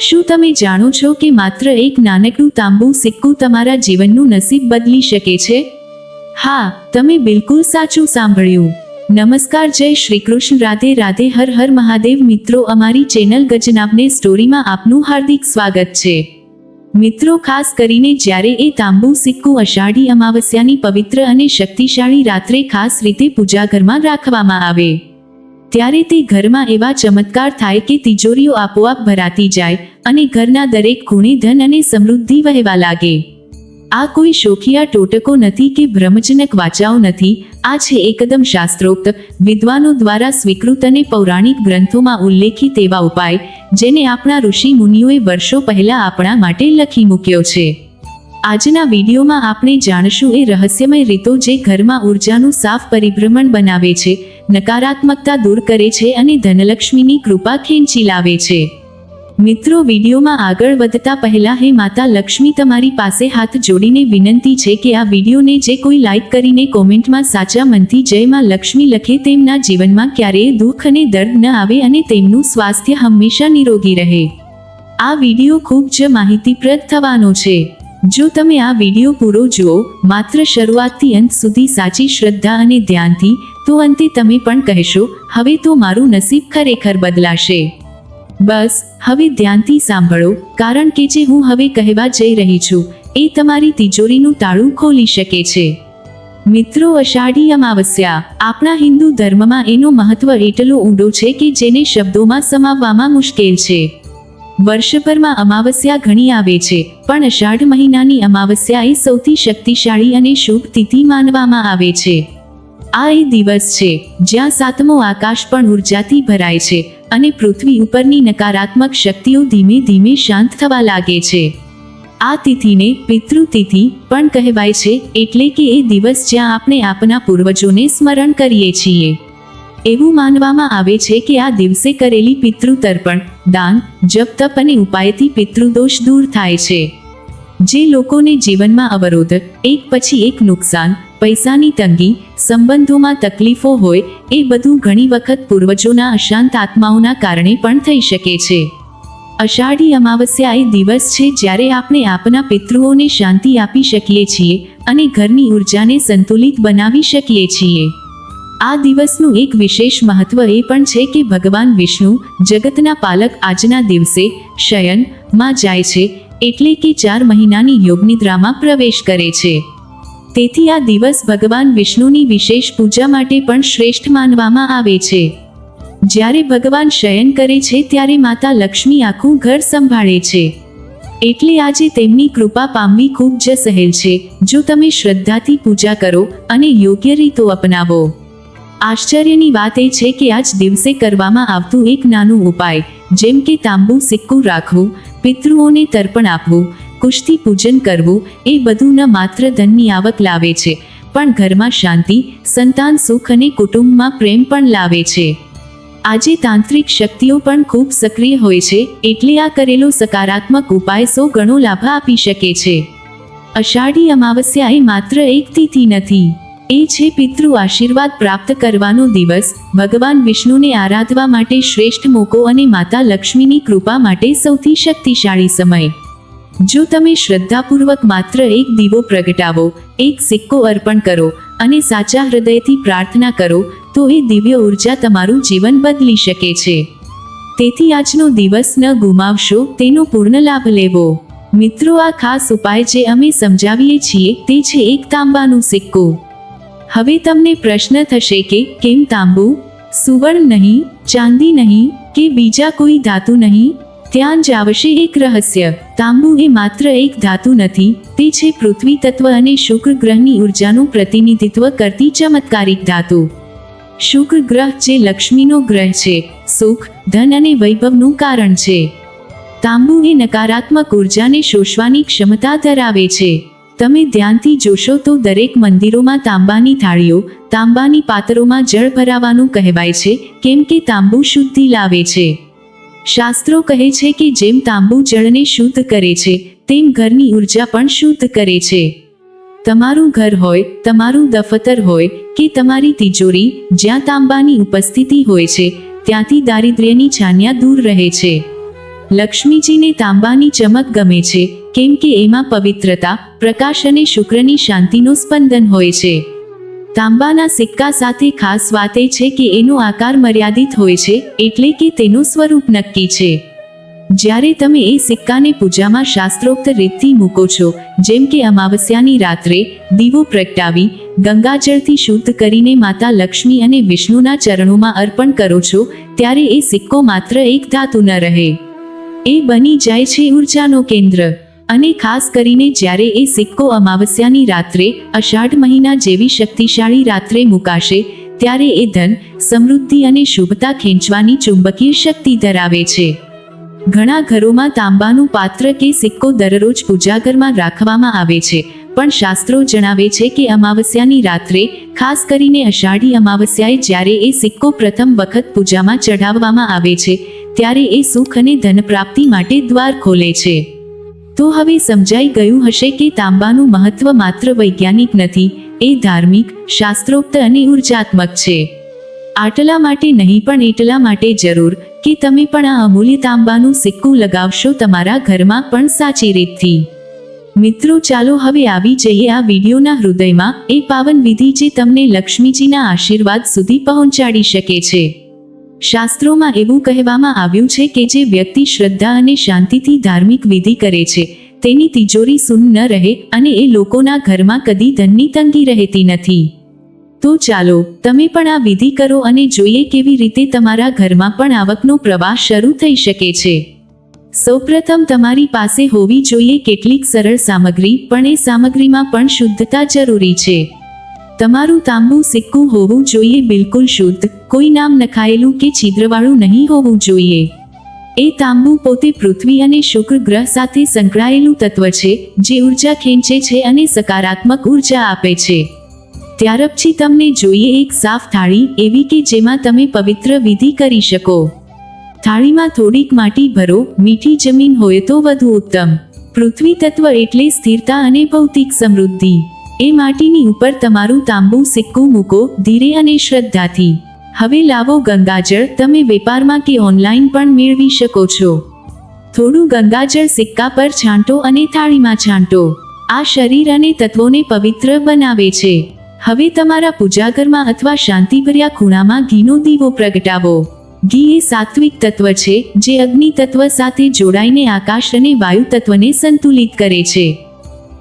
શું તમે જાણો છો કે માત્ર એક નાનકડું તાંબુ સિક્કું તમારા જીવનનું નસીબ બદલી શકે છે? હા, તમે બિલકુલ સાચું સાંભળ્યું. નમસ્કાર, જય શ્રી કૃષ્ણ. રાધે રાધે, હર હર મહાદેવ. મિત્રો, અમારી ચેનલ ગજનાબને સ્ટોરીમાં આપનું હાર્દિક સ્વાગત છે. મિત્રો, ખાસ કરીને જ્યારે એ તાંબુ સિક્કું અષાઢી અમાવસ્યાની પવિત્ર અને શક્તિશાળી રાત્રે ખાસ રીતે પૂજાઘરમાં રાખવામાં આવે. ત્યારે તે ઘરમાં એવા ચમત્કાર થાય કે તિજોરીઓ આપોઆપ ભરાતી જાય અને ઘરના દરેક ખૂણે ધન અને સમૃદ્ધિ વહેવા લાગે. આ કોઈ શોખિયા ટોટકો નથી કે ભ્રમજનક વાચાઓ નથી. આ છે એકદમ શાસ્ત્રોક્ત, વિદ્વાનો દ્વારા સ્વીકૃત અને પૌરાણિક ગ્રંથોમાં ઉલ્લેખિત એવા ઉપાય, જેને આપણા ઋષિ મુનિઓએ વર્ષો પહેલા આપણા માટે લખી મૂક્યો છે. આજના વિડીયોમાં આપણે જાણશું એ રહસ્યમય રીતો જે ઘરમાં ઉર્જાનું સાફ પરિભ્રમણ બનાવે છે નકારાત્મકતા દૂર કરે છે અને ધનલક્ષ્મીની કૃપા ખેંચી લાવે છે. મિત્રો, વિડીયોમાં આગળ વધતા પહેલા હે માતા લક્ષ્મી તમારી પાસે હાથ જોડીને વિનંતી છે કે આ વિડીયોને જે કોઈ લાઇક કરીને કોમેન્ટમાં સાચા મનથી જય માં લક્ષ્મી લખે તેમના જીવનમાં ક્યારેય દુઃખ અને દર્દ ન આવે અને તેમનું સ્વાસ્થ્ય હંમેશા નિરોગી રહે. આ વીડિયો ખૂબ જ માહિતીપ્રદ થવાનો છે. જો તમે આ વીડિયો પૂરો જુઓ, માત્ર શરૂઆતથી અંત સુધી સાચી શ્રદ્ધા અને ધ્યાનથી તો અંતે તમે પણ કહેશો, હવે તો મારું નસીબ ખરેખર બદલાશે. બસ, હવે ધ્યાનથી સાંભળો, કારણ કે જે હું હવે કહેવા જઈ રહી છું, એ તમારી તિજોરીનું તાળું ખોલી શકે છે. મિત્રો, અષાઢી અમાવસ્યા, આપણા હિન્દુ ધર્મમાં એનો મહત્વ એટલો ઊંડો છે કે જેને શબ્દોમાં સમાવવામાં મુશ્કેલ છે. વર્ષભરમાં અમાવસ્યા ઘણી આવે છે, પણ અષાઢ મહિનાની અમાવસ્યા એ સૌથી શક્તિશાળી અને શુભ તિથિ માનવામાં આવે છે. આ એ દિવસ છે, જ્યાં સાતમો આકાશ પણ ઉર્જાથી ભરાય છે અને પૃથ્વી ઉપરની નકારાત્મક શક્તિઓ ધીમે ધીમે શાંત થવા લાગે છે. આ તિથિને પિતૃતિથિ પણ કહેવાય છે એટલે કે એ દિવસ જ્યાં આપણે આપના પૂર્વજોને સ્મરણ કરીએ છીએ. એવું માનવામાં આવે છે કે આ દિવસે કરેલી પિતૃ તર્પણ દાન, જપ, તપ અને ઉપાયથી પિતૃદોષ દૂર થાય છે. જે લોકોને જીવનમાં અવરોધ, એક પછી એક નુકસાન પૈસાની તંગી, સંબંધોમાં તકલીફો હોય, એ બધું ઘણી વખત પૂર્વજોના અશાંત આત્માઓના કારણે પણ થઈ શકે છે. અષાઢી અમાવસ્યા એ દિવસ છે જ્યારે આપણે આપના પિતૃઓને શાંતિ આપી શકીએ છીએ અને ઘરની ઉર્જાને સંતુલિત બનાવી શકીએ છીએ. આ દિવસનું એક વિશેષ મહત્વ એ પણ છે કે ભગવાન વિષ્ણુ, જગતના પાલક આજના દિવસે શયનમાં જાય છે, એટલે કે ચાર મહિનાની યોગનિદ્રામાં પ્રવેશ કરે છે. તેથી આ દિવસ ભગવાન વિષ્ણુની વિશેષ પૂજા માટે પણ શ્રેષ્ઠ માનવામાં આવે છે. જ્યારે ભગવાન શયન કરે છે ત્યારે માતા લક્ષ્મી આખું ઘર સંભાળે છે. એટલે આજે તેમની કૃપા પામવી ખૂબ જ સહેલ છે. જો તમે શ્રદ્ધાથી પૂજા કરો અને યોગ્ય રીતો અપનાવો. આશ્ચર્યની વાત એ છે કે આજ દિવસે કરવામાં આવતું એક નાનું ઉપાય, જેમ કે તાંબુ સિક્કું રાખવું, પિતૃઓને તર્પણ આપવું કુશથી પૂજન કરવું એ બધું ન માત્ર ધનની આવક લાવે છે. પણ ઘરમાં શાંતિ, સંતાન સુખ અને કુટુંબમાં પ્રેમ પણ લાવે છે. આજે તાંત્રિક શક્તિઓ પણ ખૂબ સક્રિય હોય છે, એટલે આ કરેલો સકારાત્મક ઉપાય સો ગણો લાભ આપી શકે છે. અષાઢી અમાવસ્યા એ માત્ર એક તિથિ નથી. એ છે પિતૃ આશીર્વાદ પ્રાપ્ત કરવાનો દિવસ. ભગવાન વિષ્ણુને આરાધવા માટે શ્રેષ્ઠ મોકો અને માતા લક્ષ્મીની કૃપા માટે સૌથી શક્તિશાળી સમય. જો તમે શ્રદ્ધાપૂર્વક માત્ર એક દીવો પ્રગટાવો, એક સિક્કો અર્પણ કરો અને સાચા હૃદયથી પ્રાર્થના કરો, તો એ દિવ્ય ઊર્જા તમારું જીવન બદલી શકે છે. તેથી આજનો દિવસ ન ગુમાવશો, તેનો પૂર્ણ લાભ લેવો. મિત્રો, આ ખાસ ઉપાય જે અમે સમજાવીએ છીએ, તે છે એક તાંબાનું સિક્કો. હવે તમને પ્રશ્ન થશે કે, કેમ તાંબુ? સુવર્ણ નહીં, ચાંદી નહીં કે બીજા કોઈ ધાતુ નહીં? ત્યાં જ આવશે એક રહસ્ય. તાંબુ એ માત્ર એક ધાતુ નથી, તે છે પૃથ્વી તત્વ અને શુક્ર ગ્રહની ઉર્જાનું પ્રતિનિધિત્વ કરતી ચમત્કારિક ધાતુ. શુક્ર ગ્રહ જે લક્ષ્મીનો ગ્રહ છે, સુખ, ધન અને વૈભવનું કારણ છે. તાંબુ એ નકારાત્મક ઉર્જાને શોષવાની ક્ષમતા ધરાવે છે. તમે ધ્યાનથી જોશો તો દરેક મંદિરોમાં તાંબાની થાળીઓ, તાંબાની પાત્રોમાં જળ ભરાવાનું કહેવાય છે, કેમ કે તાંબુ શુદ્ધિ લાવે છે. શાસ્ત્રો કહે છે કે જેમ તાંબુ જળને શુદ્ધ કરે છે, તેમ ઘરની ઊર્જા પણ શુદ્ધ કરે છે. તમારું ઘર હોય, તમારું દફતર હોય કે તમારી તિજોરી, જ્યાં તાંબાની ઉપસ્થિતિ હોય છે, ત્યાંથી દારિદ્ર્યની છાન્યા દૂર રહે છે. લક્ષ્મીજીને તાંબાની ચમક ગમે છે, કેમ કે એમાં પવિત્રતા, પ્રકાશ અને શુક્રની શાંતિનું સ્પંદન હોય છે. તાંબાના સિક્કા સાથે ખાસ વાત એ છે કે એનો આકાર મર્યાદિત હોય છે, એટલે કે તેનું સ્વરૂપ નક્કી છે. જ્યારે તમે એ સિક્કાને પૂજામાં શાસ્ત્રોક્ત રીતથી મૂકો છો, જેમ કે અમાવસ્યાની રાત્રે દીવો પ્રગટાવી, ગંગાજળથી શુદ્ધ કરીને માતા લક્ષ્મી અને વિષ્ણુના ચરણોમાં અર્પણ કરો છો, ત્યારે એ સિક્કો માત્ર એક ધાતુ ન રહે. એ બની જાય છે ઉર્જાનો કેન્દ્ર. અને ખાસ કરીને જ્યારે એ સિક્કો અમાવસ્યાની રાત્રે અષાઢ મહિના જેવી શક્તિશાળી રાત્રે મુકાશે, ત્યારે એ ધન સમૃદ્ધિ અને શુભતા ખેંચવાની ચુંબકીય શક્તિ ધરાવે છે. ઘણા ઘરોમાં તાંબાનું પાત્ર કે સિક્કો દરરોજ પૂજાઘરમાં રાખવામાં આવે છે, પણ શાસ્ત્રો જણાવે છે કે અમાવસ્યાની રાત્રે, ખાસ કરીને અષાઢી અમાવસ્યાએ જ્યારે એ સિક્કો પ્રથમ વખત પૂજામાં ચઢાવવામાં આવે છે, ત્યારે એ સુખ અને ધન પ્રાપ્તિ માટે દ્વાર ખોલે છે. તો હવે સમજાઈ ગયું હશે કે તાંબાનું મહત્વ માત્ર વૈજ્ઞાનિક નથી, એ ધાર્મિક, શાસ્ત્રોક્ત અને ઉર્જાત્મક છે. આટલા માટે નહીં પણ એટલા માટે જરૂર કે તમે પણ આ અમૂલ્ય તાંબાનું સિક્કું લગાવશો તમારા ઘરમાં પણ સાચી રીતથી. મિત્રો ચાલો હવે આવી જઈએ આ વિડીયોના હૃદયમાં, એ પાવન વિધિ જે તમને લક્ષ્મીજીના આશીર્વાદ સુધી પહોંચાડી શકે છે. શાસ્ત્રોમાં એવું કહેવામાં આવ્યું છે કે જે વ્યક્તિ શ્રદ્ધા અને શાંતિથી ધાર્મિક વિધિ કરે છે, તેની તિજોરી સુન ન રહે અને એ લોકોના ઘરમાં કદી ધનની તંગી રહેતી નથી. તો ચાલો, તમે પણ આ વિધિ કરો અને જોઈએ કેવી રીતે તમારા ઘરમાં પણ આવકનો પ્રવાહ શરૂ થઈ શકે છે. સૌપ્રથમ તમારી પાસે હોવી જોઈએ કેટલીક સરળ સામગ્રી, પણ એ સામગ્રીમાં પણ શુદ્ધતા જરૂરી છે. તમારું તાંબુ સિક્કું હોવું જોઈએ, બિલકુલ શુદ્ધ. કોઈ નામ નખાયેલું કે છિદ્રવાળું નહીં હોવું જોઈએ. એ તાંબુ પોતે પૃથ્વી અને શુક્ર ગ્રહ સાથે સંકળાયેલું તત્વ છે, જે ઊર્જા ખેંચે છે અને સકારાત્મક ઊર્જા આપે છે. ત્યાર પછી તમને જોઈએ એક સાફ થાળી, એવી કે જેમાં તમે પવિત્ર વિધિ કરી શકો. થાળીમાં થોડીક માટી ભરો, મીઠી જમીન હોય તો વધુ ઉત્તમ. પૃથ્વી તત્વ એટલે સ્થિરતા અને ભૌતિક સમૃદ્ધિ. એ માટીની ઉપર તમારું તાંબુ, સિક્કું, મૂકો, ધીરે અને શ્રદ્ધાથી. હવે લાવો ગંગાજળ. તમે વેપારમાં કે ઓનલાઈન પણ મેળવી શકો છો. થોડું ગંગાજળ સિક્કા પર છાંટો અને થાળીમાં છાંટો. આ શરીર અને તત્વોને પવિત્ર બનાવે છે. હવે તમારા પૂજાઘરમાં અથવા શાંતિભર્યા ખૂણામાં ઘીનો દીવો પ્રગટાવો. ઘી એ સાત્વિક તત્વ છે, જે અગ્નિ તત્વ સાથે જોડાઈને આકાશ અને વાયુ તત્વને સંતુલિત કરે છે.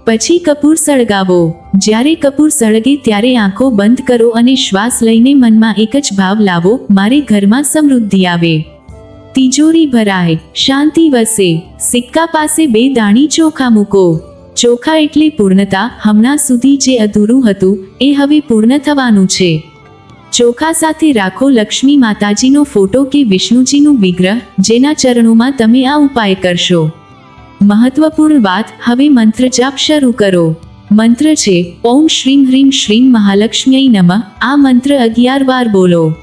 પછી કપૂર સળગાવો. જ્યારે કપૂર સળગે ત્યારે આંખો બંધ કરો અને શ્વાસ લઈને મનમાં એક જ ભાવ લાવો, મારે ઘરમાં સમૃદ્ધિ આવે. તિજોરી ભરાય. શાંતિ વસે. સિક્કા પાસે બે દાણી ચોખા મૂકો. ચોખા એટલે પૂર્ણતા. હમણાં સુધી જે અધૂરું હતું, એ હવે પૂર્ણ થવાનું છે. ચોખા સાથે રાખો લક્ષ્મી માતાજીનો ફોટો કે વિષ્ણુજીનું વિગ્રહ, જેના ચરણોમાં તમે આ ઉપાય કરશો. મહત્વપૂર્ણ વાત, હવે મંત્ર જાપ શરૂ કરો. મંત્ર છે, ઓમ શ્રીમ હ્રીમ શ્રીમ મહાલક્ષ્મીય નમઃ. આ મંત્ર અગિયાર વાર બોલો.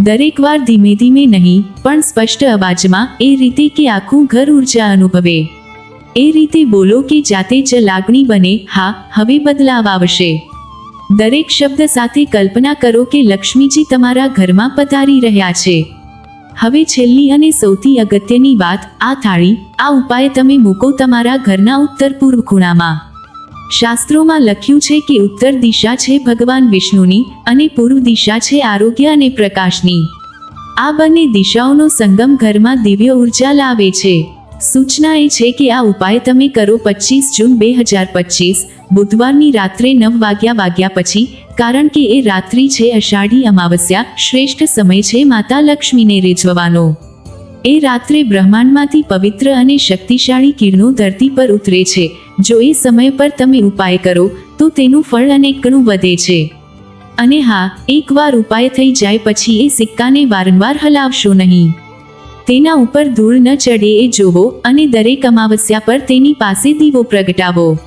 દરેક વાર ધીમે ધીમે નહીં, પણ સ્પષ્ટ અવાજમાં એ રીતે કે આખું ઘર ઊર્જા અનુભવે. એ રીતે બોલો કે જાતે જ લાગણી બને, હા, હવે બદલાવ આવશે. દરેક શબ્દ સાથે કલ્પના કરો કે લક્ષ્મીજી તમારા ઘરમાં પધારી રહ્યા છે. હવે છેલ્લી અને સૌથી અગત્યની વાત, આ થાળી, આ ઉપાય તમે મૂકો તમારા ઘરના ઉત્તર પૂર્વ ખૂણામાં. શાસ્ત્રોમાં લખ્યું છે કે ઉત્તર દિશા છે ભગવાન વિષ્ણુની અને પૂર્વ દિશા છે આરોગ્ય અને પ્રકાશની. આ બંને દિશાઓનો સંગમ ઘરમાં દિવ્ય ઊર્જા લાવે છે. સૂચના એ છે કે આ ઉપાય તમે કરો પચીસ જૂન બે હજાર પચીસ, બુધવારની રાત્રે નવ વાગ્યા વાગ્યા પછી કારણ કે એ રાત્રિ છે, અષાઢી અમાવસ્યા, શ્રેષ્ઠ સમય છે, માતા લક્ષ્મીને રીઝવવાનો એ રાત્રે બ્રહ્માંડમાંથી પવિત્ર અને શક્તિશાળી કિરણો ધરતી પર ઉતરે છે. જો એ સમય પર તમે ઉપાય કરો, તો તેનું ફળ અનેકનું વધે છે. અને હા, એકવાર ઉપાય થઈ જાય પછી એ સિક્કાને વારંવાર હલાવશો નહીં. તેના ઉપર ધૂળ ન ચડે એ જોવો અને દરેક અમાવસ્યા પર તેની પાસે દીવો પ્રગટાવો.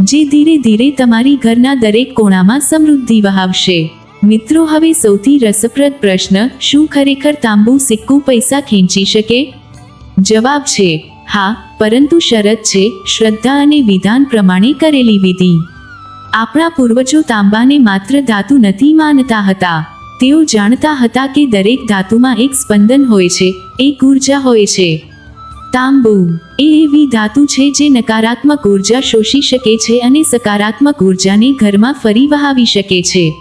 જે ધીરે ધીરે તમારી ઘરના દરેક કોણામાં સમૃદ્ધિ વહાવશે. મિત્રો, હવે સૌથી રસપ્રદ પ્રશ્ન, શું ખરેખર તાંબુ સિક્કું પૈસા ખેંચી શકે? જવાબ છે, હા, પરંતુ શરત છે, શ્રદ્ધા અને વિધાન પ્રમાણે કરેલી વિધિ. આપણા પૂર્વજો તાંબાને માત્ર ધાતુ નથી માનતા હતા. તેઓ જાણતા હતા કે દરેક ધાતુમાં એક સ્પંદન હોય છે, એક ઊર્જા હોય છે. તાંબુ. એ એવી ધાતુ છે જે નકારાત્મક ઊર્જા શોષી શકે છે અને સકારાત્મક ઉર્જાને ઘરમાં ફરી વહાવી શકે છે.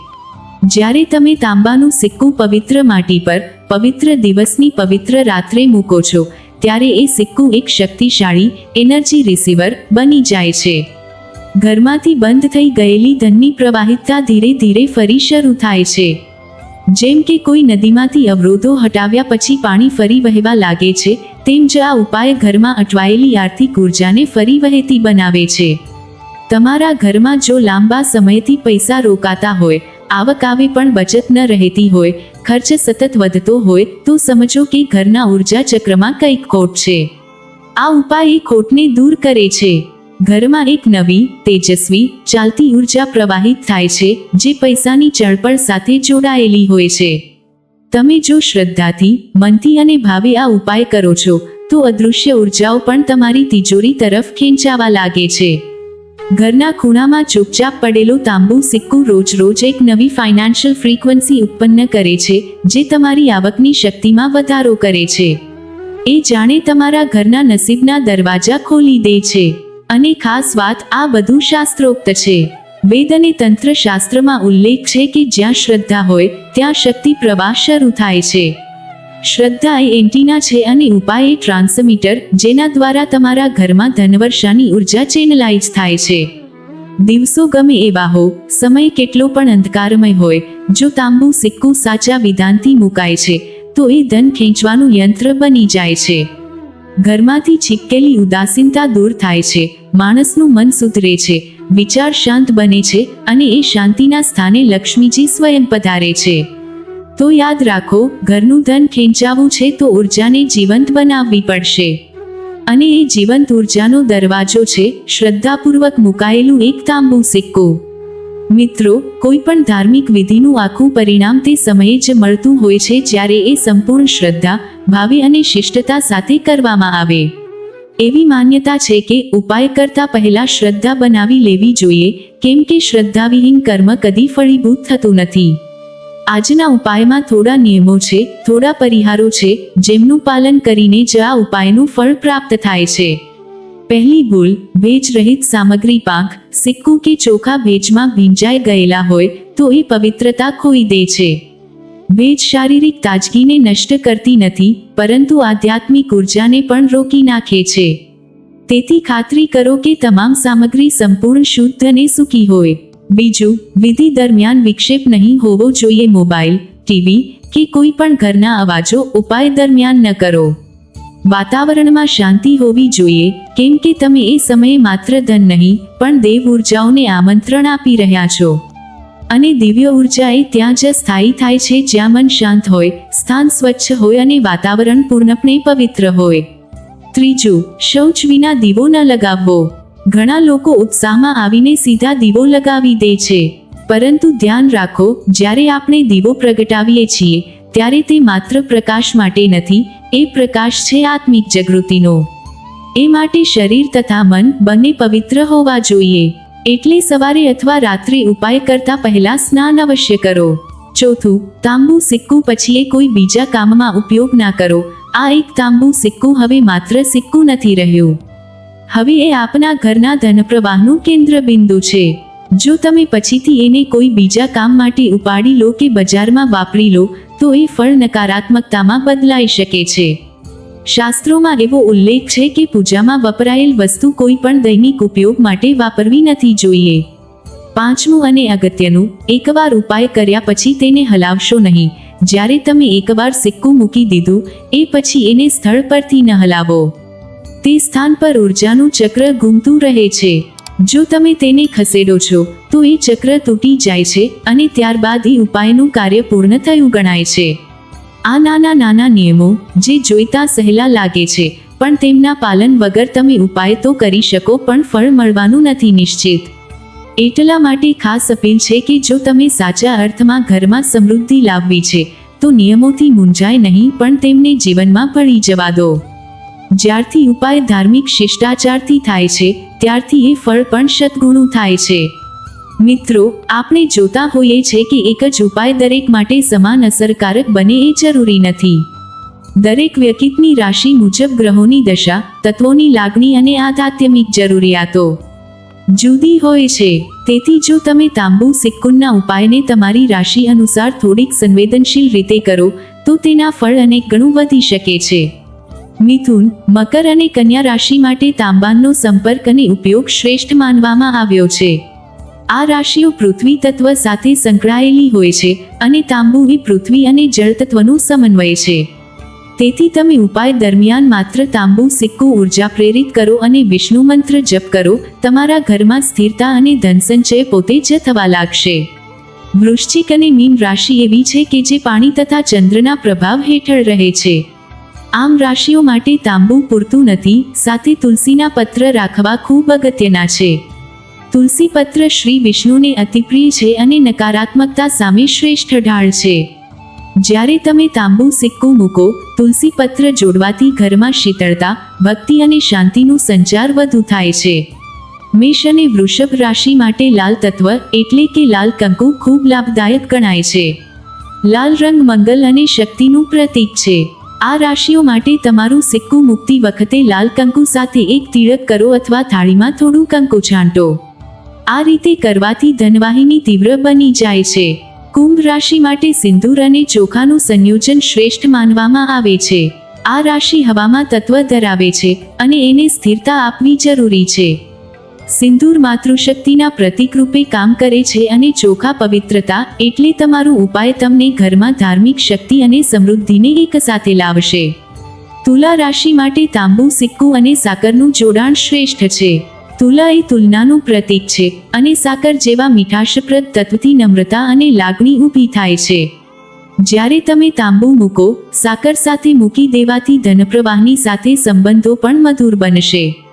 જ્યારે તમે તાંબાનું સિક્કું પવિત્ર માટી પર પવિત્ર દિવસની પવિત્ર રાત્રે મૂકો છો, ત્યારે એ સિક્કું એક શક્તિશાળી, એનર્જી રિસીવર બની જાય છે. ઘરમાંથી બંધ થઈ ગયેલી ધનની પ્રવાહિતતા ધીરે ધીરે ફરી શરૂ થાય છે. જેમ કે કોઈ નદીમાંથી અવરોધો હટાવ્યા પછી પાણી ફરી વહેવા લાગે છે, તેમ જ આ ઉપાય ઘરમાં અટવાયેલી આર્થિક ઉર્જાને ફરી વહેતી બનાવે છે. તમારા ઘરમાં જો લાંબા સમયથી પૈસા રોકાતા હોય, આવક આવે પણ બચત ન રહેતી હોય, ખર્ચ સતત વધતો હોય, તો સમજો કે ઘરના ઊર્જા ચક્રમાં કંઈક ખોટ છે. આ ઉપાય ખોટને દૂર કરે છે. ઘરમાં એક નવી, તેજસ્વી, ચાલતી ઊર્જા પ્રવાહિત થાય છે, જે પૈસાની ચળપળ સાથે જોડાયેલી હોય છે. તમે જો શ્રદ્ધાથી, મનથી અને ભાવે આ ઉપાય કરો છો, તો અદૃશ્ય ઉર્જાઓ પણ તમારી તિજોરી તરફ ખેંચાવા લાગે છે. ઘરના ખૂણામાં ચૂપચાપ પડેલો તાંબુ સિક્કું રોજ રોજ એક નવી ફાઇનાન્શિયલ ફ્રીક્વન્સી ઉત્પન્ન કરે છે, જે તમારી આવકની શક્તિમાં વધારો કરે છે. એ જાણે તમારા ઘરના નસીબના દરવાજા ખોલી દે છે. અને ખાસ વાત આ બધું શાસ્ત્રોક્ત છે. વેદ અને તંત્ર શાસ્ત્રમાં ઉલ્લેખ છે કે જ્યાં શ્રદ્ધા હોય, ત્યાં શક્તિ પ્રવાહ શરૂ થાય છે. શ્રદ્ધા એ એન્ટીના છે અને ઉપાય એ ટ્રાન્સમીટર, જેના દ્વારા તમારા ઘરમાં ધનવર્ષાની ઊર્જા ચેનલાઇઝ થાય છે. દિવસો ગમે એવા હો, સમય કેટલો પણ અંધકારમય હોય, જો તાંબુ સિક્કું સાચા વિધાનથી મુકાય છે, તો એ ધન ખેંચવાનું યંત્ર બની જાય છે. ઘરમાંથી છીકેલી ઉદાસીનતા દૂર થાય છે, માણસનું મન સુધરે છે, વિચાર શાંત બને છે અને એ શાંતિના સ્થાને લક્ષ્મીજી સ્વયં પધારે છે. તો યાદ રાખો, ઘરનું ધન ખેંચાવું છે તો ઉર્જાને જીવંત બનાવવી પડશે. અને એ જીવંત ઉર્જાનો દરવાજો છે, શ્રદ્ધાપૂર્વક મુકાયેલું એક તાંબુ સિક્કો. મિત્રો કોઈ પણ ધાર્મિક વિધિનું આખું પરિણામ તે સમયે જ મળતું હોય છે જ્યારે એ સંપૂર્ણ શ્રદ્ધા, ભાવે અને શિષ્ટતા સાથે કરવામાં આવે. એવી માન્યતા છે કે ઉપાય કરતા પહેલા શ્રદ્ધા બનાવી લેવી જોઈએ, કેમ કે શ્રદ્ધાવિહીન કર્મ કદી ફળીભૂત થતું નથી. આજના ઉપાયમાં થોડા નિયમો છે, થોડા પરિહારો છે, જેમનું પાલન કરીને જ આ ઉપાયનું ફળ પ્રાપ્ત થાય છે. પહેલી ભૂલ ભેજ રહિત સામગ્રી પાક, સિક્કું કે ચોખા ભેજમાં ભીંજાઈ ગયેલા હોય, તો એ પવિત્રતા ખોઈ દે છે. ભેજ શારીરિક તાજગીને નષ્ટ કરતી નથી, પરંતુ આધ્યાત્મિક ઉર્જાને પણ રોકી નાખે છે. તેથી ખાતરી કરો કે તમામ સામગ્રી સંપૂર્ણ શુદ્ધ અને સૂકી હોય. બીજું, વિધિ દરમિયાન વિક્ષેપ નહીં હોવો જોઈએ. મોબાઈલ, ટીવી કે કોઈ પણ ઘરના અવાજો ઉપાય દરમિયાન ન કરો. વાતાવરણમાં શાંતિ હોવી જોઈએ, કેમ કે તમે એ સમયે માત્ર ધન નહીં, પણ દેવ ઉર્જાઓને આમંત્રણ આપી રહ્યા છો. અને દિવ્ય ઊર્જા એ ત્યાં જ સ્થાયી થાય છે જ્યાં મન શાંત હોય, સ્થાન સ્વચ્છ હોય અને વાતાવરણ પૂર્ણપણે પવિત્ર હોય. ત્રીજું, શૌચ વિના દીવો ન લગાવવો. ઘણા લોકો ઉત્સાહમાં આવીને સીધા દીવો લગાવી દે છે. પરંતુ ધ્યાન રાખો, જ્યારે આપણે દીવો પ્રગટાવીએ છીએ ત્યારે તે માત્ર પ્રકાશ માટે નથી, એ પ્રકાશ છે આત્મિક જાગૃતિનો. એ માટે શરીર તથા મન બંને પવિત્ર હોવા જોઈએ. એટલે સવારે અથવા રાત્રે ઉપાય કરતા પહેલા સ્નાન અવશ્ય કરો. ચોથું, તાંબુ સિક્કું પછી એ કોઈ બીજા કામમાં ઉપયોગ ના કરો. આ એક તાંબુ સિક્કું હવે માત્ર સિક્કું નથી રહ્યું. હવે એ આપના ઘરના ધનપ્રવાહનું કેન્દ્ર બિંદુ છે. જો તમે પછીથી એને કોઈ બીજા કામ માટે ઉપાડી લો કે બજારમાં વાપરી લો, તો એ ફળ નકારાત્મકતામાં બદલાઈ શકે છે. શાસ્ત્રોમાં એવો ઉલ્લેખ છે કે પૂજામાં વપરાયેલ વસ્તુ કોઈ પણ દૈનિક ઉપયોગ માટે વાપરવી નથી જોઈએ. પાંચમું અને અગત્યનું, એકવાર ઉપાય કર્યા પછી તેને હલાવશો નહીં. જ્યારે તમે એકવાર સિક્કું મૂકી દીધું, એ પછી એને સ્થળ પરથી ન હલાવો. તે સ્થાન પર ઉર્જાનું ચક્ર ઘૂમતું રહે છે. જો તમે તેને ખસેડો છો, તો એ ચક્ર તૂટી જાય છે અને ત્યારબાદ એ ઉપાયનું કાર્ય પૂર્ણ થયું ગણાય છે. આ નાના નાના નિયમો, જે જોઈતા સહેલા લાગે છે, પણ તેમના પાલન વગર તમે ઉપાય તો કરી શકો, પણ ફળ મળવાનું નથી નિશ્ચિત. એટલા માટે ખાસ અપીલ છે કે જો તમે સાચા અર્થમાં ઘરમાં સમૃદ્ધિ લાવવી છે, તો નિયમોથી મૂંઝાય નહીં, પણ તેમને જીવનમાં ભળી જવા દો. જ્યારથી ઉપાય ધાર્મિક શિષ્ટાચારથી થાય છે ત્યારથી એ ફળ પણ શતગુણું થાય છે. મિત્રો, આપણે જોતા હોઈએ છે કે એક જ ઉપાય દરેક માટે સમાન અસરકારક બને એ જરૂરી નથી. દરેક વ્યક્તિની રાશિ મુજબ ગ્રહોની દશા, તત્વોની લાગણી અને આધ્યાત્મિક જરૂરિયાતો. જુદી હોય છે. તેથી જો તમે તાંબુ સિક્કુનના ઉપાયને તમારી રાશિ અનુસાર થોડીક સંવેદનશીલ રીતે કરો, તો તેના ફળ અનેક ગણું વધી શકે છે. મિથુન, મકર અને કન્યા રાશિ માટે તાંબાનો સંપર્ક અને ઉપયોગ શ્રેષ્ઠ માનવામાં આવ્યો છે. આ રાશિઓ પૃથ્વી તત્વ સાથે સંકળાયેલી હોય છે અને તાંબુ એ પૃથ્વી અને જળ તત્વનું સમન્વય છે. તેથી તમે ઉપાય દરમિયાન માત્ર તાંબુ, સિક્કો, ઊર્જા પ્રેરિત કરો અને વિષ્ણુ મંત્ર જપ કરો. તમારા ઘરમાં સ્થિરતા અને ધનસંચય પોતે જ થવા લાગશે. વૃશ્ચિક અને મીન રાશિ એવી છે કે જે પાણી તથા ચંદ્રના પ્રભાવ હેઠળ રહે છે. આમ રાશિઓ માટે તાંબુ પૂરતું નથી, સાથે તુલસીના પત્ર રાખવા ખૂબ અગત્યના છે. તુલસી પત્ર શ્રી વિષ્ણુને અતિપ્રિય છે અને નકારાત્મકતા સામે શ્રેષ્ઠ ઢાળ છે. જ્યારે તમે તાંબુ સિક્કો મૂકો, તુલસી પત્ર જોડવાથી ઘરમાં શીતળતા, ભક્તિ અને શાંતિનું સંચાર વધુ થાય છે. મેષ અને વૃષભ રાશિ માટે લાલ તત્વ એટલે કે લાલ કંકુ ખૂબ લાભદાયક ગણાય છે. લાલ રંગ મંગલ અને શક્તિનું પ્રતીક છે. આ રાશિઓ માટે તમારું સિક્કું મૂકતી વખતે લાલ કંકુ સાથે એક તિળક કરો અથવા થાળીમાં થોડું કંકુ છાંટો. આ રીતે કરવાથી ધનવાહિની તીવ્ર બની જાય છે. કુંભ રાશિ માટે સિંદૂર અને ચોખાનું સંયોજન શ્રેષ્ઠ માનવામાં આવે છે. આ રાશિ હવામાં તત્વ ધરાવે છે અને એને સ્થિરતા આપવી જરૂરી છે. સિંદૂર માતૃશક્તિના પ્રતિકરૂપે કામ કરે છે અને ચોખા પવિત્રતા એટલે તમારું ઉપાય તમને ઘરમાં ધાર્મિક શક્તિ અને સમૃદ્ધિને એક સાથે લાવશે. તુલા રાશિ માટે તાંબુ, સિક્કું અને સાકરનું જોડાણ શ્રેષ્ઠ છે. તુલા એ તુલનાનું પ્રતીક છે અને સાકર જેવા મીઠાશપ્રદ તત્વથી નમ્રતા અને લાગણી ઊભી થાય છે. જ્યારે તમે તાંબુ મૂકો, સાકર સાથે મૂકી દેવાથી ધનપ્રવાહની સાથે સંબંધો પણ મધુર બનશે.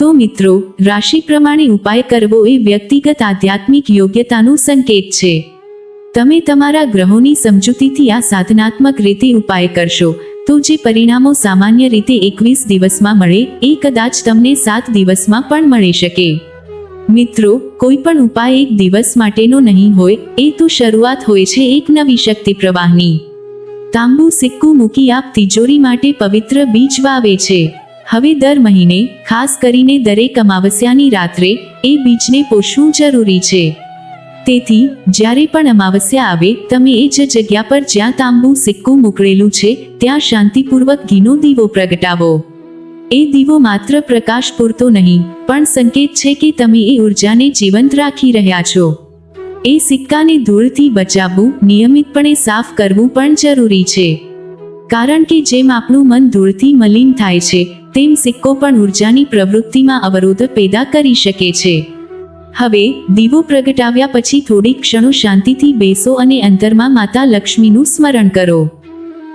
તો મિત્રો, રાશિ પ્રમાણે ઉપાય કરવો એ વ્યક્તિગત આધ્યાત્મિક યોગ્યતાનું સંકેત છે. તમે તમારા ગ્રહોની સમજૂતીથી આ સાધનાત્મક રીતે ઉપાય કરશો, તો જે પરિણામો સામાન્ય રીતે એકવીસ દિવસમાં મળે, એ કદાચ તમને સાત દિવસમાં પણ મળી શકે. મિત્રો કોઈ પણ ઉપાય એક દિવસ માટેનો નહીં હોય, એ તો શરૂઆત હોય છે એક નવી શક્તિ પ્રવાહની. તાંબુ સિક્કું મૂકી આપ તિજોરી માટે પવિત્ર બીજ વાવે છે. હવે દર મહિને, ખાસ કરીને દરેક અમાવસ્યાની રાત્રે, એ બીજને પોષવું જરૂરી છે. તેથી, જ્યારે પણ અમાવસ્યા આવે, તમે એ જ જગ્યા પર જ્યાં તાંબુ સિક્કું મોકળેલું છે, ત્યાં શાંતિપૂર્વક ઘીનો દીવો પ્રગટાવો. એ દીવો માત્ર પ્રકાશ પૂરતો નહીં, પણ સંકેત છે કે તમે એ ઉર્જાને જીવંત રાખી રહ્યા છો. એ સિક્કાને ધૂળથી બચાવવું, નિયમિતપણે સાફ કરવું પણ જરૂરી છે. કારણ કે જેમ આપણું મન ધૂળથી મલિન થાય છે તેમ સિક્કો પણ ઉર્જાની પ્રવૃત્તિમાં અવરોધ પેદા કરી શકે છે. હવે, દીવો પ્રગટાવ્યા પછી થોડીક ક્ષણો શાંતિથી બેસો અને અંતરમાં માતા લક્ષ્મીનું સ્મરણ કરો.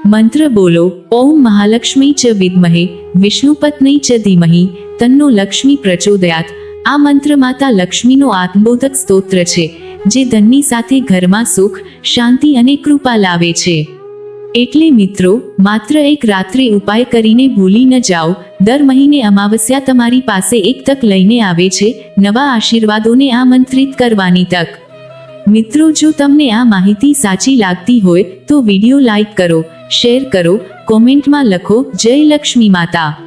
મંત્ર બોલો, ઓમ મહાલક્ષ્મી ચ વિદ્મહે, વિષ્ણુપત્ની ચ ધીમહી, તન્નો લક્ષ્મી પ્રચોદયાત. આ મંત્ર માતા લક્ષ્મીનો આત્મબોધક સ્તોત્ર છે, જે ધનની સાથે ઘરમાં સુખ, શાંતિ અને કૃપા લાવે છે. એટલે મિત્રો, માત્ર એક રાત્રે ઉપાય કરીને ભૂલી ન જાઓ. દર મહિને અમાવસ્યા તમારી પાસે એક તક લઈને આવે છે. નવા આશીર્વાદોને આમંત્રિત કરવાની તક. મિત્રો, જો તમને આ માહિતી સાચી લાગતી હોય, તો વીડિયો લાઈક કરો, શેર કરો, કોમેન્ટમાં લખો, જય લક્ષ્મી માતા.